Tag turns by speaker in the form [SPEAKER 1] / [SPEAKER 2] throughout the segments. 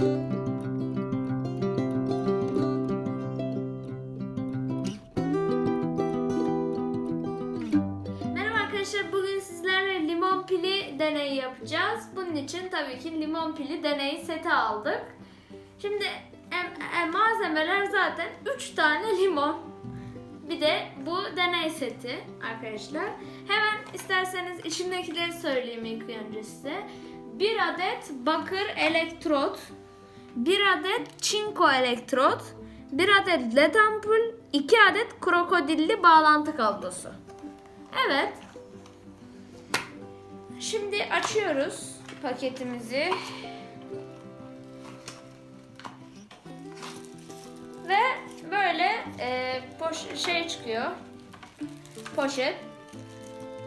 [SPEAKER 1] Merhaba arkadaşlar bugün sizlerle limon pili deneyi yapacağız. Bunun için tabii ki limon pili deneyi seti aldık. Şimdi em- malzemeler zaten 3 tane limon. Bir de bu deney seti arkadaşlar. Hemen isterseniz içindekileri söyleyeyim ilk önce size. Bir adet bakır elektrot, bir adet çinko elektrot, bir adet led ampul, iki adet krokodilli bağlantı kablosu. Evet. Şimdi açıyoruz paketimizi. Ve böyle e, poş- şey çıkıyor. Poşet.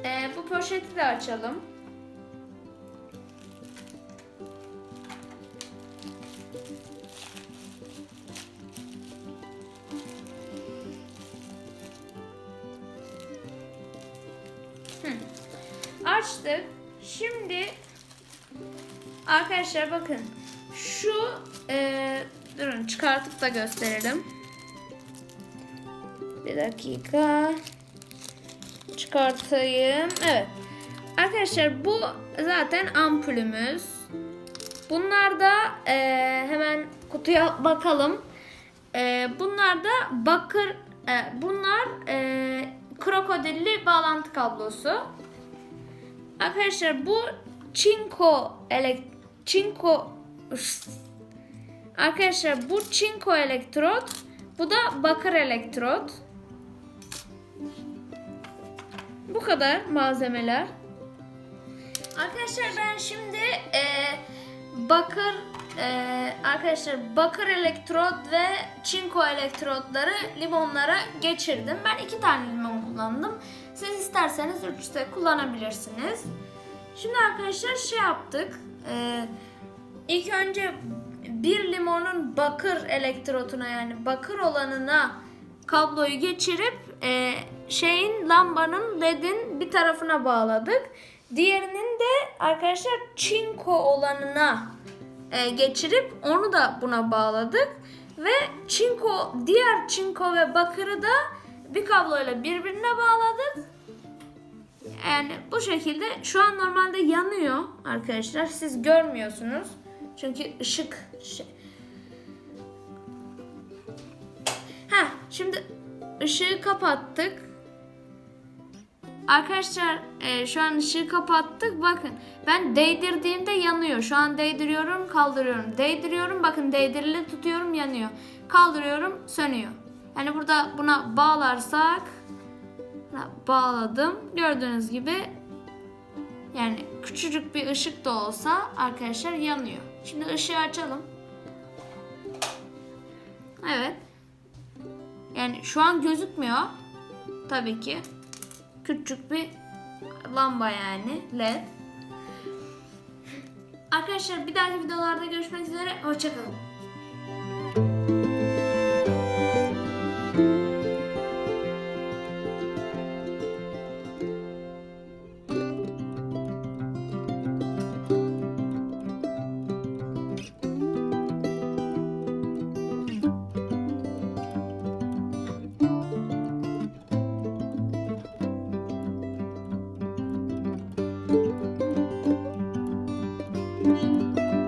[SPEAKER 1] E, bu poşeti de açalım. Açtık. Şimdi arkadaşlar bakın şu e, durun çıkartıp da gösterelim. Bir dakika. Çıkartayım. Evet. Arkadaşlar bu zaten ampulümüz. Bunlar da e, hemen kutuya bakalım. E, bunlar da bakır e, bunlar e, krokodilli bağlantı kablosu. Arkadaşlar bu çinko elek çinko Arkadaşlar bu çinko elektrot, bu da bakır elektrot. Bu kadar malzemeler. Arkadaşlar ben şimdi e, bakır e, arkadaşlar bakır elektrot ve çinko elektrotları limonlara geçirdim. Ben iki tane limon kullandım. Siz isterseniz üç de kullanabilirsiniz. Şimdi arkadaşlar şey yaptık. E, ilk önce bir limonun bakır elektrotuna yani bakır olanına kabloyu geçirip e, şeyin lambanın ledin bir tarafına bağladık. Diğerinin de arkadaşlar çinko olanına e, geçirip onu da buna bağladık ve çinko diğer çinko ve bakırı da bir kabloyla birbirine bağladık. Yani bu şekilde şu an normalde yanıyor arkadaşlar. Siz görmüyorsunuz. Çünkü ışık şey. Ha, şimdi ışığı kapattık. Arkadaşlar e, şu an ışığı kapattık. Bakın ben değdirdiğimde yanıyor. Şu an değdiriyorum, kaldırıyorum. Değdiriyorum, bakın değdirili tutuyorum yanıyor. Kaldırıyorum, sönüyor. Yani burada buna bağlarsak bağladım. Gördüğünüz gibi yani küçücük bir ışık da olsa arkadaşlar yanıyor. Şimdi ışığı açalım. Evet. Yani şu an gözükmüyor. Tabii ki. Küçük bir lamba yani led. Arkadaşlar bir dahaki videolarda görüşmek üzere. Hoşçakalın. Música